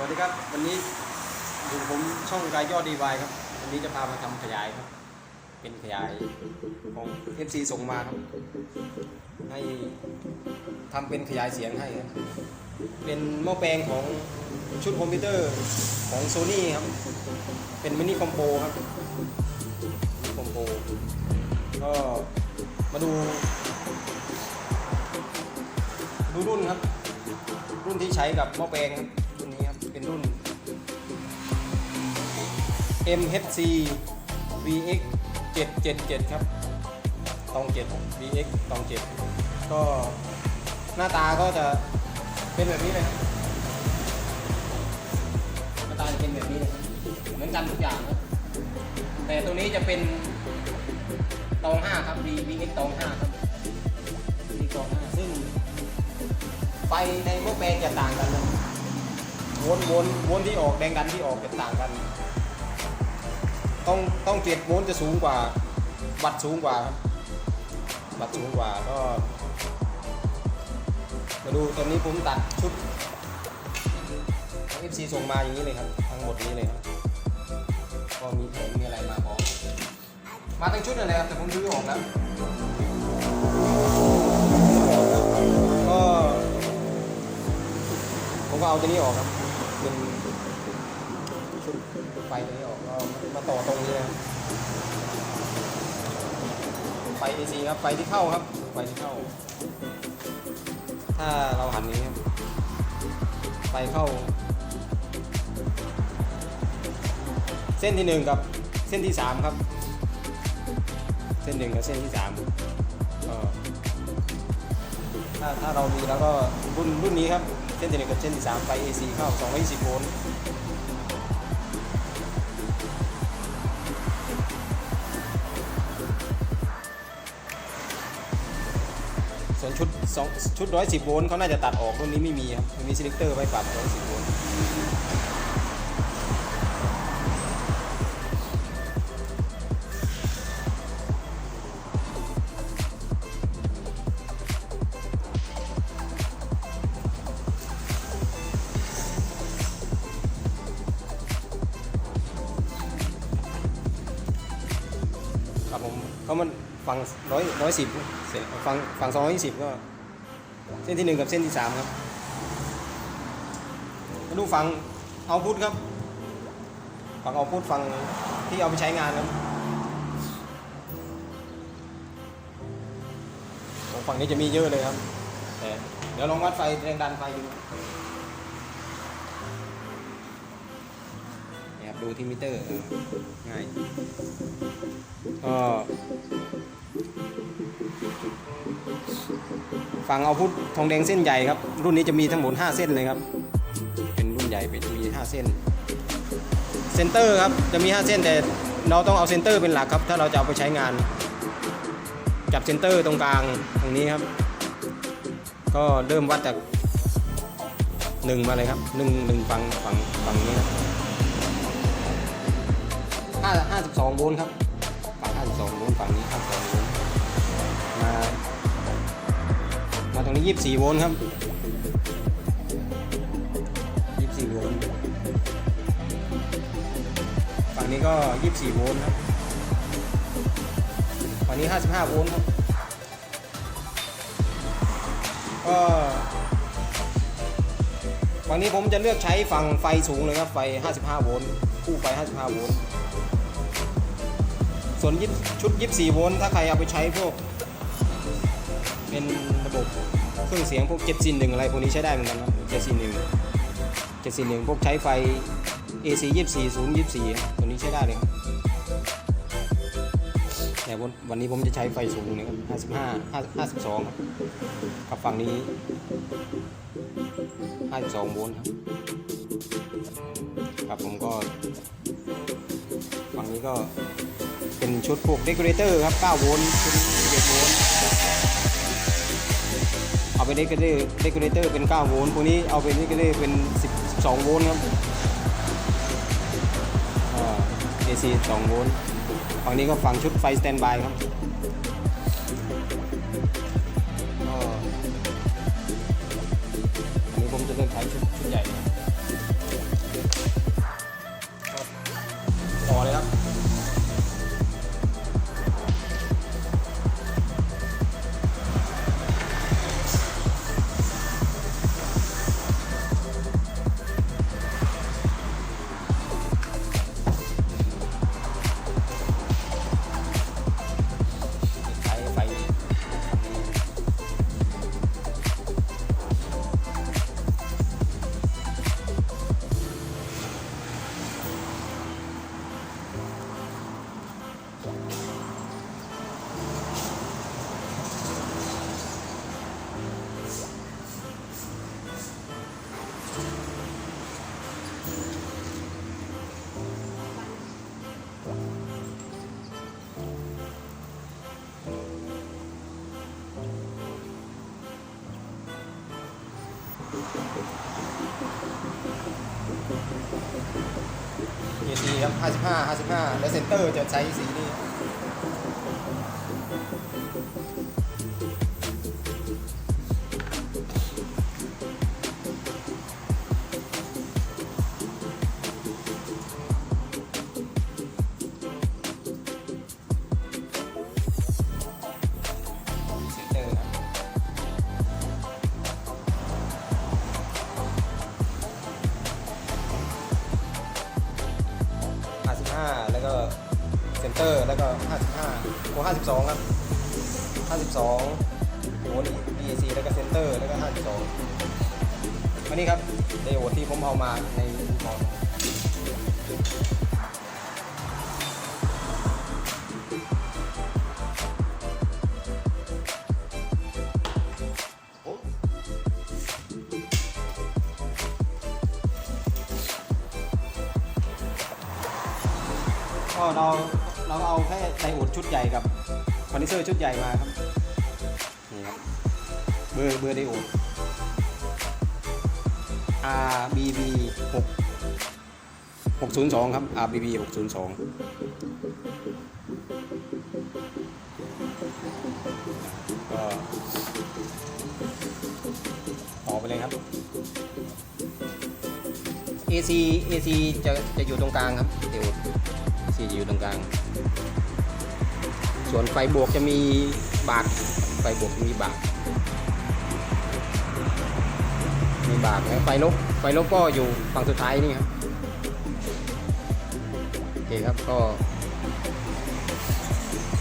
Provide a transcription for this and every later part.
สวัสดีครับ วันนี้อยู่ผมช่องรายยอดดีวายครับ วันนี้จะพามาทำขยายครับ เป็นขยายของ FC ส่งมาครับ ให้ทำเป็นขยายเสียงให้ครับเป็นหม้อแปลงของชุดคอมพิวเตอร์ของ Sony ครับ เป็นมินิคอมโบครับมินิคอมโบก็มาดูดูรุ่นครับ รุ่นที่ใช้กับหม้อแปลงครับรุ่นนี้ครับ MHC VX 777 ครับตอง7 VX ตอง7 ก็หน้าตาก็จะเป็นแบบนี้เลยหน้าตาจะเป็นแบบนี้เลยเหมือนกันทุกอย่างครับแต่ตัวนี้จะเป็นตอง 5 ครับ VX ตอง 5 ครับ VX ตอง 5 ซึ่งไฟในหม้อแปลงจะต่างกันนะวนวนวนที่ออกแรงดันที่ออกจะต่างกัน ต้องต้องเจ็ดโวลต์จะสูงกว่า วัตต์สูงกว่าครับวัตต์สูงกว่าก็ มาดูตอนนี้ผมตัดชุดเอฟซีส่งมาอย่างนี้เลยครับ ทั้งหมดนี้เลยครับก็มีแผงมีอะไรมาพร้อมมาทั้งชุดเลยครับแต่ผมซื้อออกแล้วก็ผมก็เอาตัวนี้ออกครับเป็นชุดไฟตัวนี้ออก ต่อตรงนี้ครับไฟ AC ครับไฟที่เข้าครับไฟที่เข้า ถ้าเราหันนี้ครับไฟเข้า เส้นที่หนึ่งกับเส้นที่สามครับ เส้นหนึ่งกับเส้นที่สามถ้าถ้าเรามีแล้วก็รุ่นรุ่นนี้ครับ เส้นที่หนึ่งกับเส้นที่สามไฟ AC เข้า220โวลต์ 2ชุด 110 โวลต์เขาน่าจะตัดออกรุ่นนี้ไม่มีครับมีซิลิกเตอร์ไว้ปรับ 110 โวลต์ครับผมเขามันฟังร้อยร้อยสิบฟังฟังสองร้อยสิบก็ ส้นที่หนึ่งกับเส้นที่สามครับมาดูฝั่งเอาพุทครับ ฝั่งเอาพุทฝั่งที่เอาไปใช้งานครับโอ้ฝั่งนี้จะมีเยอะเลยครับ เดี๋ยวลองวัดไฟแรงดันไฟดู ดูที่มิเตอร์ง่ายก็ฝั่งเอาพุททองแดงเส้นใหญ่ครับ รุ่นนี้จะมีทั้งหมด5เส้นเลยครับ เป็นรุ่นใหญ่เป็นมี 5 เส้น เซนเตอร์ครับ จะมี 5 เส้นแต่เราต้องเอาเซนเตอร์เป็นหลักครับ ถ้าเราจะเอาไปใช้งาน จับเซนเตอร์ตรงกลางตรงนี้ครับ ก็เริ่มวัดจากหนึ่งมาเลยครับหนึ่งหนึ่งฝั่งฝั่งฝั่งนี้ครับ ห้าสิบสองโวลต์ครับฝั่ง52โวลต์ฝั่งนี้52โวลต์มา มาตรงนี้ 24โวลต์ครับ24โวลต์ฝั่งนี้ก็ 24โวลต์ครับฝั่งนี้ 55โวลต์ครับ ก็ฝั่งนี้ผมจะเลือกใช้ฝั่งไฟสูงเลยครับ ไฟ 55 โวลต์คู่ไฟ 55 โวลต์ ส่วนยิบชุด 24 โวลต์ถ้าใครเอาไปใช้พวก เป็นระบบเครื่องเสียงพวก741อะไรพวกนี้ใช้ได้เหมือนกันครับ741 741 พวกใช้ไฟ AC 24 0 24 ตัวนี้ใช้ได้เลยครับแต่วันวันนี้ผมจะใช้ไฟสูงนะครับ55 52ครับกับฝั่งนี้ 52 โวลต์ครับ ครับผมก็ฝั่งนี้ก็ เป็นชุดพวกเดคอเรเตอร์ครับ 9 โวลต์ชุด11โวลต์เอาไปเดคอเรเตอร์เดคอเรเตอร์เป็น 9 โวลต์พวกนี้เอาไปเดคอเรเตอร์เป็น 12 โวลต์ครับ AC 2โวลต์ฝั่งนี้ก็ฝั่งชุดไฟสแตนบายครับอันนี้ผมจะเริ่มใช้ชุดใหญ่พอเลยครับ เกียร์ดีครับ 55 55 แล้วเซนเตอร์จะใช้สีนี้ 52 ครับ52โอ้นี่ BAC แล้วก็เซนเตอร์แล้วก็ 52อันนี้ครับไดโอที่ผมเอามาในอุปกรณ์ก็เราเราเอาแค่ไดโอดชุดใหญ่กับ คอนดิเซอร์ชุดใหญ่มาครับ นี่ครับ เบอร์เบอร์ไดโอด RBB 6 602 ครับ RBB 602 ก็ต่อไปเลยครับ AC AC จะจะอยู่ตรงกลางครับเดี๋ยว AC จะอยู่ตรงกลาง ส่วนไฟบวกจะมีบาทไฟบวกมีบาทมีบาทไฟลบไฟลบก็อยู่ฝั่งสุดท้ายนี่ครับโอเคครับก็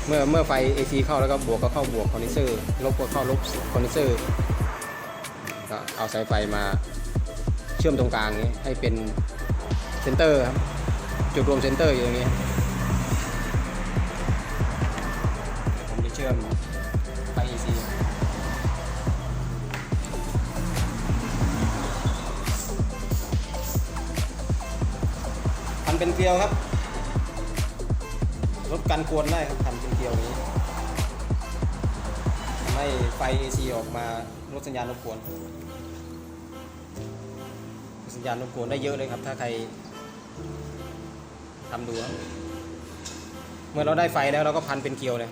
เมื่อเมื่อไฟ AC เข้าแล้วก็บวกก็เข้าบวกคอนดิเซอร์ลบก็เข้าลบคอนดิเซอร์ก็เอาสายไฟมาเชื่อมตรงกลางนี้ให้เป็นเซนเตอร์ครับจุดรวมเซนเตอร์อยู่ตรงนี้ เป็นเกลียวครับลดการกวนได้ครับทำเป็นเกลียวนี้ไม่ไฟ AC ออกมาลดสัญญาณรบกวนสัญญาณรบกวนได้เยอะเลยครับ ถ้าใครทำดูครับเมื่อเราได้ไฟแล้วเราก็พันเป็นเกลียวเลย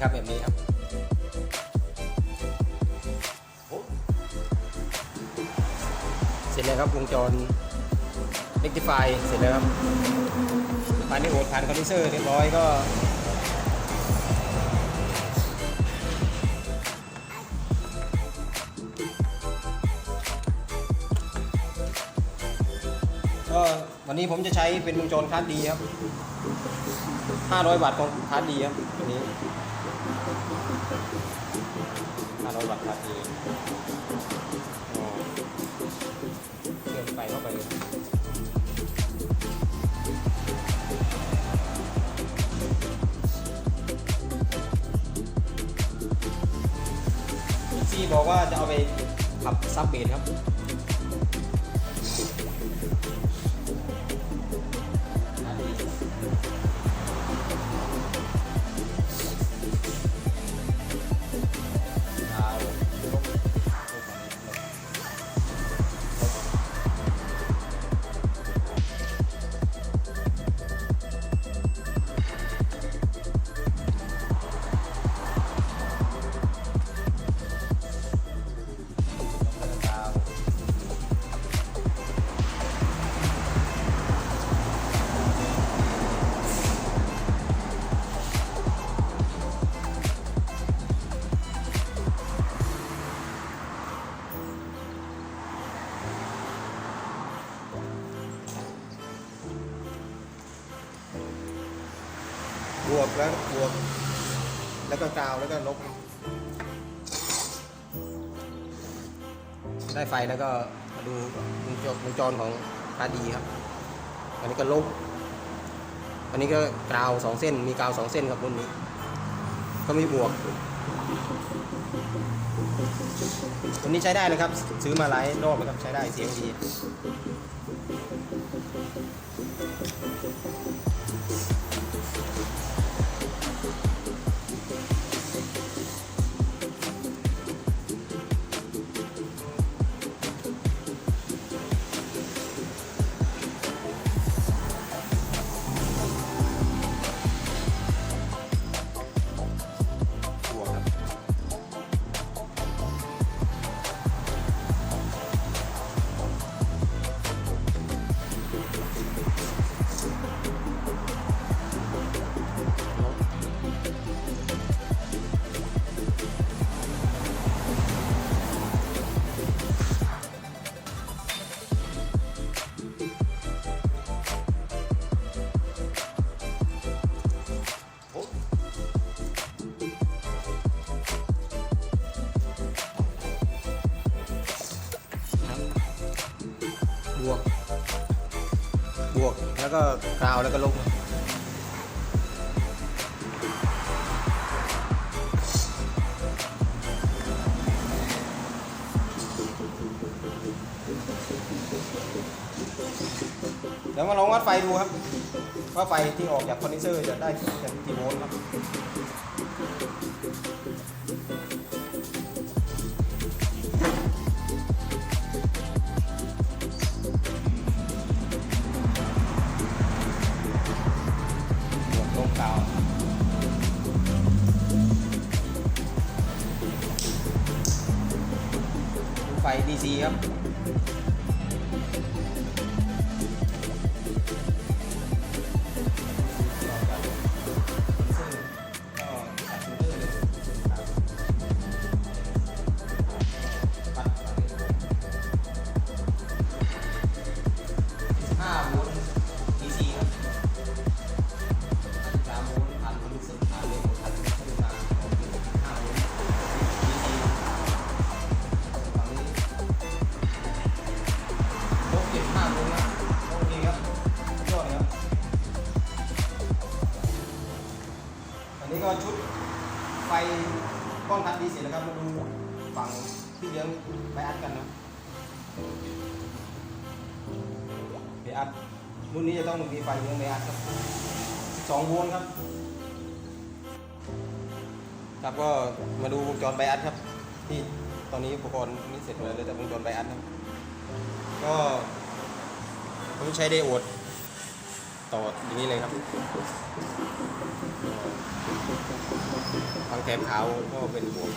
ครับแบบนี้ครับเสร็จแล้วครับวงจร rectify เสร็จแล้วครับผ่านในโอดผ่านคอนดิเซอร์เรียบร้อยก็ก็วันนี้ผมจะใช้เป็นวงจรคลาสดีครับ 500วัตต์ของคลาสดีครับตัวนี้ 500วัตต์คลาสดีอ๋อเชื่อมไปเข้าไปเลยซีบอกว่าจะเอาไปขับซับเบสครับ วกแล้วบวก แล้วก็กาวแล้วก็ลบ ได้ไฟแล้วก็มาดูวงจรวงจรของคาดีครับ อันนี้ก็ลบ อันนี้ก็กาวสองเส้น มีกาวสองเส้นครับรุ่นนี้ ก็มีบวกตัวนี้ใช้ได้เลยครับ ซื้อมาหลายรอบแล้วครับใช้ได้เสียงดี แล้วก็กราวแล้วก็ลบเดี๋ยวมาลองวัดไฟดูครับ ว่าไฟที่ออกจากคอนดิเซอร์จะได้จากกี่โวลต์ครับ รุ่นนี้จะต้องมีไฟเลี้ยงไบอัดครับ12โวลต์ครับ ครับก็มาดูวงจรไบอัดครับ ที่ตอนนี้อุปกรณ์นี้เสร็จหมดแล้วเลือแต่วงจรไบอัดครับก็ผมใช้ไดโอด ต่ออย่างนี้เลยครับฝั่งแถบขาวก็เป็นบวก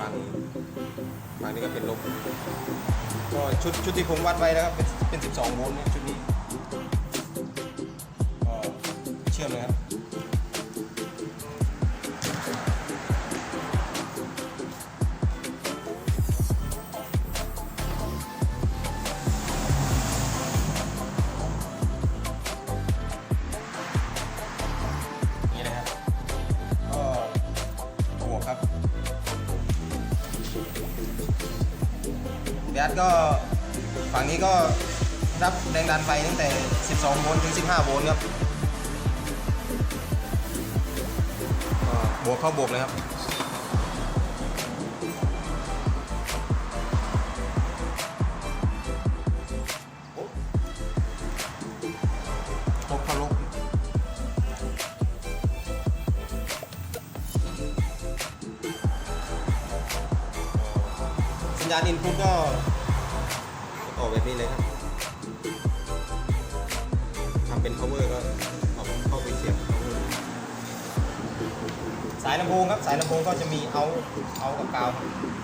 ฝั่งฝั่งนี้ก็เป็นลบก็ชุดชุดที่ผมวัดไว้นะครับเป็นเป็น 12 โวลต์นะชุดนี้ก็เชื่อมเลยครับ ก็ฝั่งนี้ก็รับแรงดันไฟตั้งแต่ 12 โวลต์ถึง 15 โวลต์ครับก็บวกเข้าบวกเลยครับลบเข้าลบสัญญาณอินพุตก็ แบบนี้เลยครับทำเป็น power ก็เอาเข้าไปเสียบ power สายลำโพงครับ สายลำโพงก็จะมีเอาเอากับกาว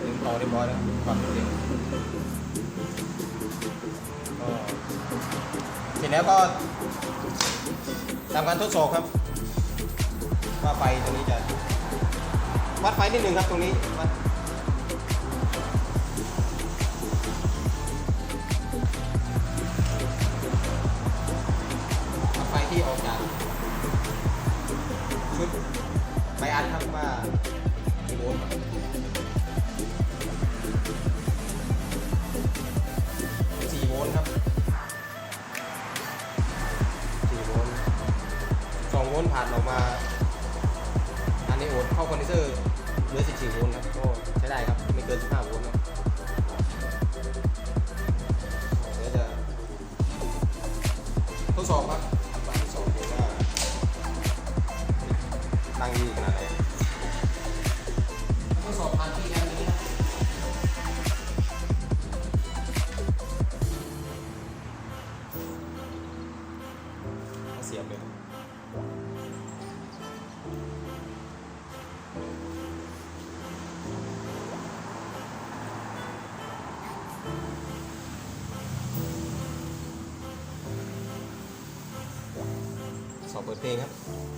ถึงต่อเรียบร้อยแล้วความเร็วเสร็จแล้วก็ทำการทดสอบครับว่าไฟตัวนี้จะวัดไฟนิดหนึ่งครับตรงนี้วัด จากชุดไบอันครับว่ากี่โลต์อลครับสี่ลต์องลผ่านออกมาอันนี้โอดเข้าคอนดิเซอร์เหลือสิบอโวลต์ครับ ขอเปิดเพลงครับ